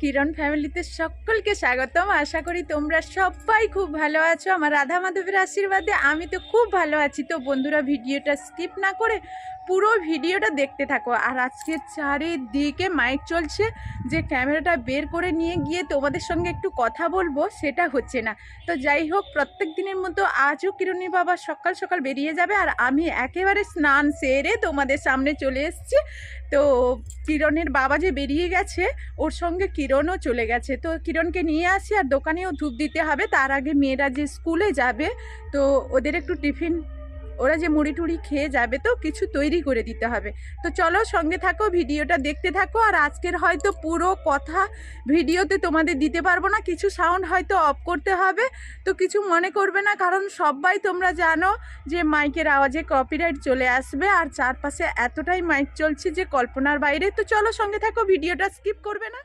কিরণ ফ্যামিলিতে সকলকে স্বাগতম। আশা করি তোমরা সবাই খুব ভালো আছো। আমার রাধা মাধবের আশীর্বাদে আমি তো খুব ভালো আছি। তো বন্ধুরা, ভিডিওটা স্কিপ না করে পুরো ভিডিওটা দেখতে থাকো। আর আজকে চারিদিকে মাইক চলছে, যে ক্যামেরাটা বের করে নিয়ে গিয়ে তোমাদের সঙ্গে একটু কথা বলব, সেটা হচ্ছে না। তো যাই হোক, প্রত্যেক দিনের মতো আজও কিরণী বাবা সকাল সকাল বেরিয়ে যাবে, আর আমি একেবারে স্নান সেরে তোমাদের সামনে চলে এসেছি। তো কিরণের বাবা যে বেরিয়ে গেছে, ওর সঙ্গে কিরণও চলে গেছে। তো কিরণকে নিয়ে আসি, আর দোকানেও ধূপ দিতে হবে। তার আগে মেয়েরা যে স্কুলে যাবে, তো ওদের একটু টিফিন ওরা যে মুড়ি টুড়ি খেয়ে যাবে তো কিছু তৈরি করে দিতে হবে। তো চলো সঙ্গে থাকো, ভিডিওটা দেখতে থাকো, আর আজকের হয়তো পুরো কথা ভিডিওতে তোমাদের দিতে পারব না, কিছু সাউন্ড হয়তো অফ করতে হবে। তো কিছু মনে করবে না, কারণ সবাই তোমরা জানো যে মাইকের আওয়াজে কপিরাইট চলে আসবে, আর চারপাশে এতটাই মাইক চলছে যে কল্পনার বাইরে। তো চলো সঙ্গে থাকো, ভিডিওটা স্কিপ করবে না।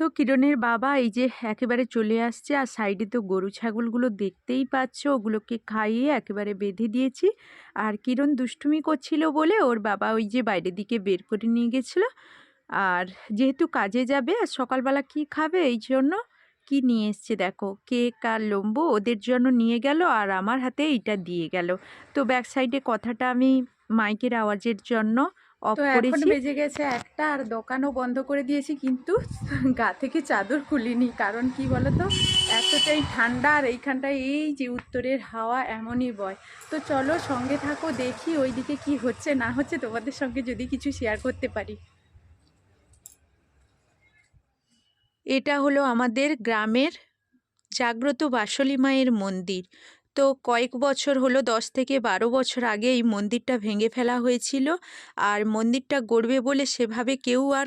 তো কিরণের বাবা এই যে একেবারে চলে আসছে, আর সাইডে তো গরু, ছাগলগুলো দেখতেই পাচ্ছ, ওগুলোকে খাইয়ে একেবারে বেঁধে দিয়েছি। আর কিরণ দুষ্টুমি করছিল বলে ওর বাবা ওই যে বাইরের দিকে বের করে নিয়ে গেছিল। আর যেহেতু কাজে যাবে, আর সকালবেলা কি খাবে, এই জন্য কি নিয়ে এসছে দেখো, কেক আর লম্বু ওদের জন্য নিয়ে গেল, আর আমার হাতে এইটা দিয়ে গেল। তো ব্যাক সাইডে কথাটা আমি মাইকের আওয়াজের জন্য অফ করেছি। বেজে গেছে একটা আর দোকানও বন্ধ করে দিয়েছি কিন্তু গা থেকে চাদর খুলিনি। কারণ কি বলতো? এতটাই ঠান্ডা আর এইখানটায় এই যে উত্তরের হাওয়া এমনই বয়। তো চলো সঙ্গে থাকো দেখি ওইদিকে কি হচ্ছে না হচ্ছে তোমাদের সঙ্গে যদি কিছু শেয়ার করতে পারি। এটা হলো আমাদের গ্রামের জাগ্রত বাসলি মায়ের মন্দির। তো কয়েক বছর হলো, দশ থেকে বারো বছর আগে এই মন্দিরটা ভেঙে ফেলা হয়েছিল। আর মন্দিরটা গড়বে বলে সেভাবে কেউ আর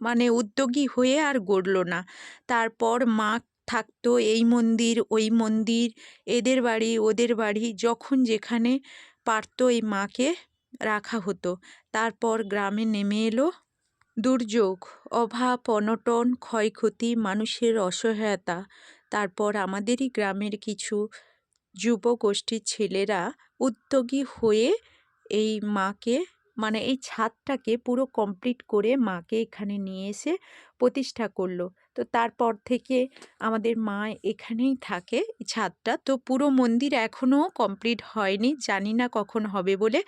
মানে উদ্যোগী হয়ে আর গড়ল না। তারপর মা থাকতো এই মন্দির, ওই মন্দির, এদের বাড়ি, ওদের বাড়ি, যখন যেখানে পারতো এই মাকে রাখা হতো। তারপর গ্রামে নেমে এলো। দুর্যোগ, অভাব, অনটন, ক্ষয়ক্ষতি, মানুষের অসহায়তা, তারপর আমাদেরই গ্রামের কিছু যুব গোষ্ঠীর ছেলেরা উদ্যোগী হয়ে এই মাকে মানে এই ছাদটাকে পুরো কমপ্লিট করে মাকে এখানে নিয়ে এসে প্রতিষ্ঠা করল। তো তারপর থেকে আমাদের মা এখানেই থাকে ছাদটা। তো পুরো মন্দির এখনও কমপ্লিট হয়নি, জানি না কখন হবে বলে।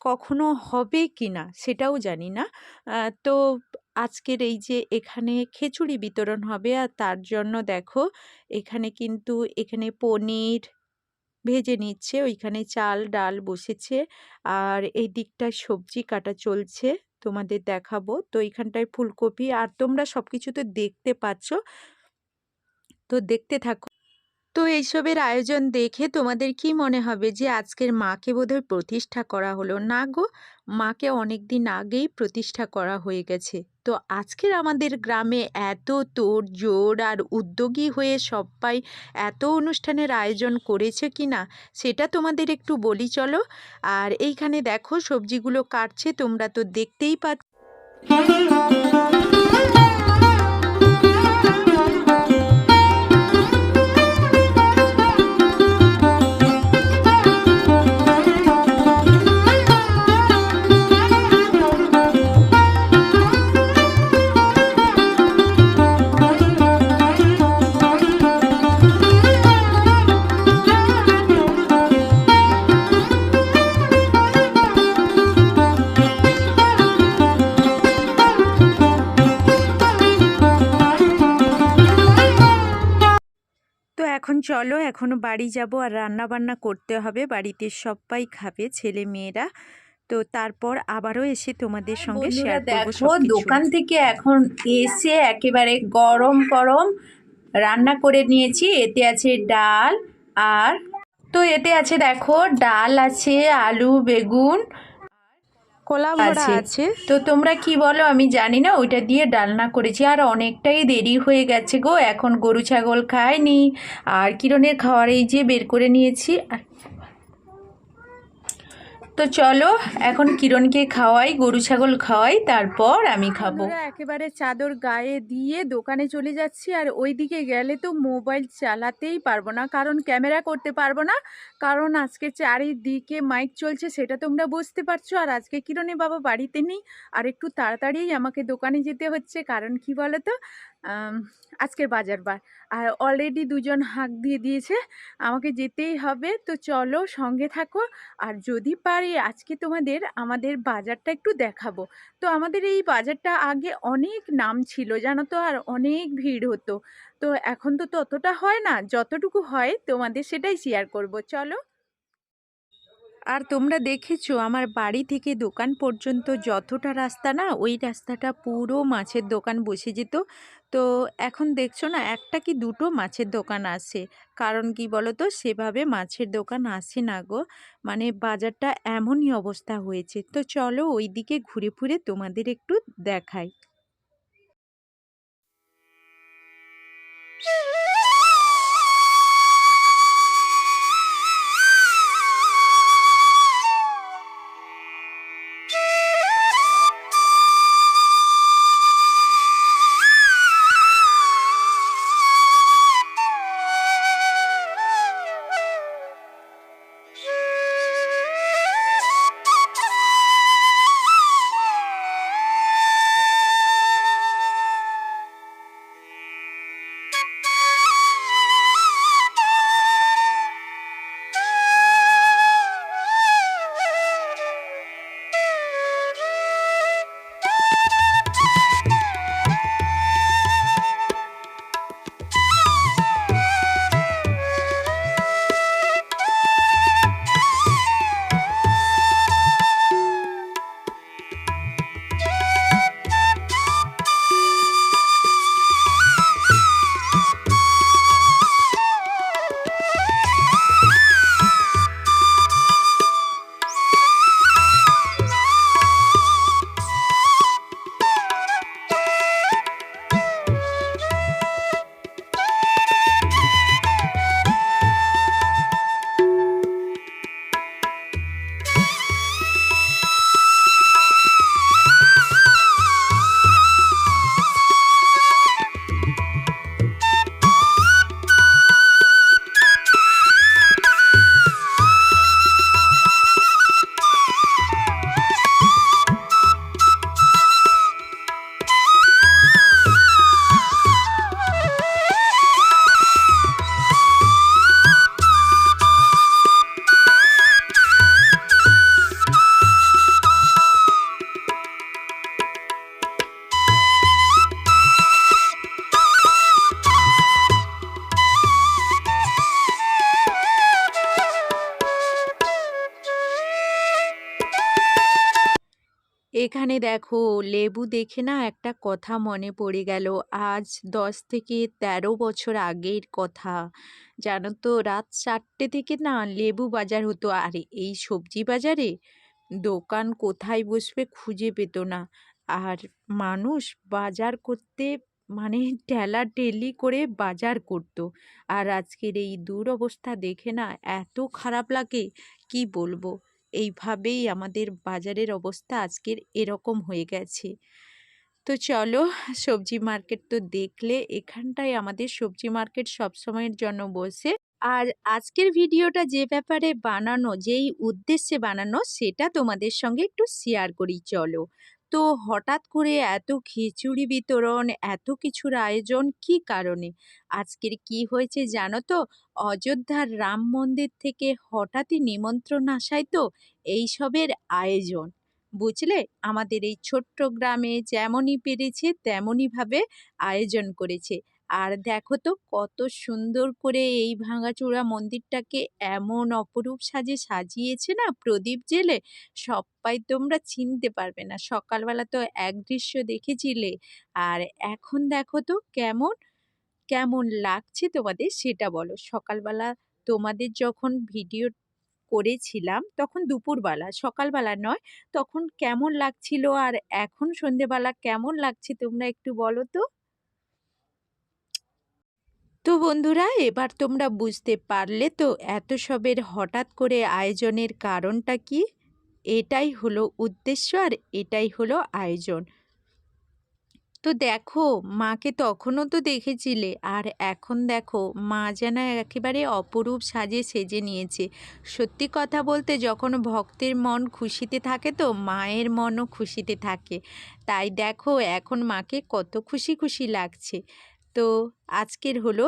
কখনো হবে কি না সেটাও জানি না। তো আজকের এই যে এখানে খিচুড়ি বিতরণ হবে, আর তার জন্য দেখো এখানে কিন্তু এখানে পনির ভেজে নিচ্ছে, ওইখানে চাল, ডাল বসেছে, আর এই দিকটায় সবজি কাটা চলছে, তোমাদের দেখাবো। তো এইখানটায় ফুলকপি, আর তোমরা সব কিছু তো দেখতে পাচ্ছ। তো দেখতে থাকো। তো এইসবের আয়োজন দেখে তোমাদের কি মনে হবে যে, আজকের মাকে বোধহয় প্রতিষ্ঠা করা হলো? না গো, মাকে অনেক দিন আগেই প্রতিষ্ঠা করা হয়ে গেছে। তো আজকের আমাদের গ্রামে এত তোর জোর আর উদ্যোগী হয়ে সবাই এত অনুষ্ঠানের আয়োজন করেছে কি না, সেটা তোমাদের একটু বলি চলো। আর এইখানে দেখো, সবজিগুলো কাটছে, তোমরা তো দেখতেই পাচ্ছ। চলো এখনও বাড়ি যাব আর রান্না বান্না করতে হবে। বাড়িতে সবাই খাবে ছেলে মেয়েরা। তো তারপর আবারও এসে তোমাদের সঙ্গে শেয়ার দেখো দোকান থেকে এখন এসে একেবারে গরম গরম রান্না করে নিয়েছি। এতে আছে ডাল আর তো এতে আছে দেখো ডাল আছে আলু বেগুন কলা ভরা আছে। তো তোমরা কি বলো? আমি জানি না ওইটা দিয়ে ডালনা করেছি। আর অনেকটাই দেরি হয়ে গেছে গো এখন গরু ছাগল খায়নি আর কিরণের খাওয়ার এই যে বের করে নিয়েছি আর তো চলো এখন কিরণকে খাওয়াই গরু ছাগল খাওয়াই তারপর আমি খাব। একেবারে চাদর গায়ে দিয়ে দোকানে চলে যাচ্ছি আর ওইদিকে গেলে তো মোবাইল চালাতেই পারব না কারণ ক্যামেরা করতে পারব না কারণ আজকে চারিদিকে মাইক চলছে সেটা তোমরা বুঝতে পারছ আর আজকে কিরণে বাবা বাড়িতে নেই আর একটু তাড়াতাড়ি আমাকে দোকানে যেতে হচ্ছে কারণ কি বলো তো আজকের বাজার বার। আর অলরেডি দুজন হাঁক দিয়ে দিয়েছে, আমাকে যেতেই হবে, তো চলো সঙ্গে থাকো। আর যদি পারি, আজকে তোমাদের, আমাদের বাজারটা একটু দেখাবো। তো আমাদের এই বাজারটা আগে অনেক নাম ছিল, জানো তো, আর অনেক ভিড় হতো। তো এখন তো ততটা হয় না, যতটুকু হয় তোমাদের সেটাই শেয়ার করব, চলো। আর তোমরা দেখেছ, আমার বাড়ি থেকে দোকান পর্যন্ত যতটা রাস্তা না, ওই রাস্তাটা পুরো মাছের দোকান বসে যেত। তো এখন দেখছ না, একটা কি দুটো মাছের দোকান আছে। কারণ কি বলো তো সেভাবে মাছের দোকান আসে না গো। মানে বাজারটা এমনই অবস্থা হয়েছে। তো চলো ওই দিকে ঘুরে ফুরে তোমাদের একটু দেখাই। এখানে দেখো, লেবু দেখে না একটা কথা মনে পড়ে গেল। আজ দশ থেকে তেরো বছর আগের কথা। জানো তো, রাত চারটে থেকে না লেবু বাজার হতো। আর এই সবজি বাজারে দোকান কোথায় বসবে খুঁজে পেত না। আর মানুষ বাজার করতে মানে ঠেলাঠেলি করে বাজার করতো। আর আজকের এই দুরবস্থা দেখে না এত খারাপ লাগে, কি বলব? এইভাবেই আমাদের বাজারের অবস্থা আজকের এরকম হয়ে গেছে। তো চলো, সবজি মার্কেট তো দেখলে, এখানটায় আমাদের সবজি মার্কেট সব সময়ের জন্য বসে। আর আজকের ভিডিওটা যে ব্যাপারে বানানো, যেই উদ্দেশ্যে বানানো, সেটা তোমাদের সঙ্গে একটু শেয়ার করি, চলো। তো হঠাৎ করে এত খিচুড়ি বিতরণ, এত কিছুর আয়োজন কি কারণে? আজকের কি হয়েছে জানো তো? অযোধ্যার রাম মন্দির থেকে হঠাৎই নিমন্ত্রণ আসায় তো এইসবের আয়োজন। বুঝলে? আমাদের এই ছোট্ট গ্রামে যেমনই পেরেছে, তেমনইভাবে আয়োজন করেছে। আর দেখো তো কত সুন্দর করে এই ভাঙাচোরা মন্দিরটাকে এমন অপরূপ সাজে সাজিয়েছে না প্রদীপ জেলে সবাই তোমরা চিনতে পারবে না। সকালবেলা তো এক দৃশ্য দেখেছিলে আর এখন দেখো তো কেমন কেমন লাগছে তোমাদের সেটা বলো। সকালবেলা তোমাদের যখন ভিডিও করেছিলাম তখন দুপুরবেলা, সকালবেলা নয়, তখন কেমন লাগছিল আর এখন সন্ধেবেলা কেমন লাগছে তোমরা একটু বলো তো? তো বন্ধুরা, এবার তোমরা বুঝতে পারলে তো এত সবের হঠাৎ করে আয়োজনের কারণটা কি? এটাই হলো উদ্দেশ্য আর এটাই হলো আয়োজন। তো দেখো, মাকে তখনও তো দেখেছিলে আর এখন দেখো, মা যেন একেবারে অপরূপ সাজে সেজে নিয়েছে। সত্যি কথা বলতে যখন ভক্তের মন খুশিতে থাকে তো মায়ের মনও খুশিতে থাকে। তাই দেখো, এখন মাকে কত খুশি খুশি লাগছে। তো আজকের হলো।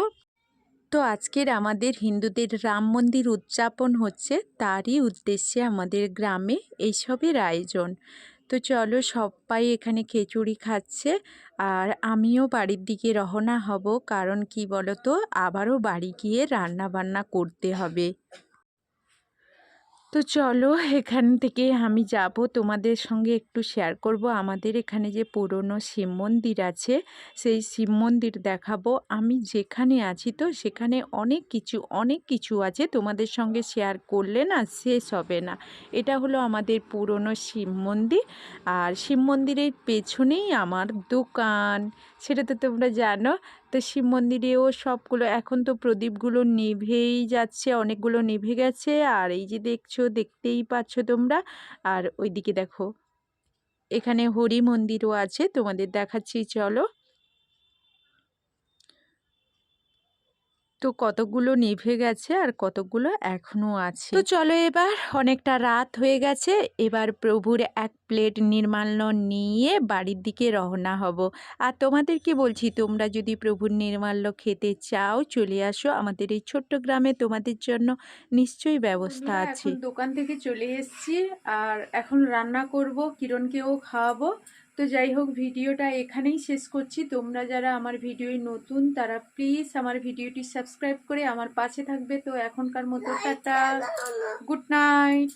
তো আজকের আমাদের হিন্দুদের রাম মন্দির উদযাপন হচ্ছে, তারই উদ্দেশ্যে আমাদের গ্রামে এইসবের আয়োজন। তো চলো সবাই এখানে খিচুড়ি খাচ্ছে আর আমিও বাড়ির দিকে রহনা হব, কারণ কি বলো তো আবারও বাড়ি গিয়ে রান্না বান্না করতে হবে। তো চলো এখান থেকে আমি যাব। তোমাদের সঙ্গে একটু শেয়ার করব। আমাদের এখানে যে পুরনো শিব মন্দির আছে, সেই শিব মন্দির দেখাবো। আমি যেখানে আছি তো সেখানে অনেক কিছু অনেক কিছু আছে। তোমাদের সঙ্গে শেয়ার করলে না শেষ হবে না। এটা হলো আমাদের পুরনো শিব মন্দির। আর শিব মন্দিরের পেছনেই আমার দোকান। সেটা তো তোমরা জানো। তো শিব মন্দিরেও সবগুলো, এখন তো প্রদীপগুলো নিভেই যাচ্ছে, অনেকগুলো নিভে গেছে। আর এই যে দেখছ, দেখতেই পাচ্ছ তোমরা। আর ওইদিকে দেখো, এখানে হরি মন্দিরও আছে, তোমাদের দেখাচ্ছি, চলো। তো কতগুলো নিভে গেছে আর কতগুলো এখনও আছে। তো চলো এবার অনেকটা রাত হয়ে গেছে এবার প্রভুর এক প্লেট নির্মাল্য নিয়ে বাড়ির দিকে রওনা হব। আর তোমাদেরকে বলছি তোমরা যদি প্রভুর নির্মাল্য খেতে চাও চলে আসো আমাদের এই ছোট্ট গ্রামে তোমাদের জন্য নিশ্চয়ই ব্যবস্থা আছে। দোকান থেকে চলে এসছি আর এখন রান্না করব কিরণকেও খাওয়াবো। তো যাই হোক ভিডিওটা এখানেই শেষ করছি। তোমরা যারা আমার ভিডিওয় নতুন তারা প্লিজ আমার ভিডিওটি সাবস্ক্রাইব করে আমার পাশে থাকবে। তো এখনকার মতো টাটা। Good night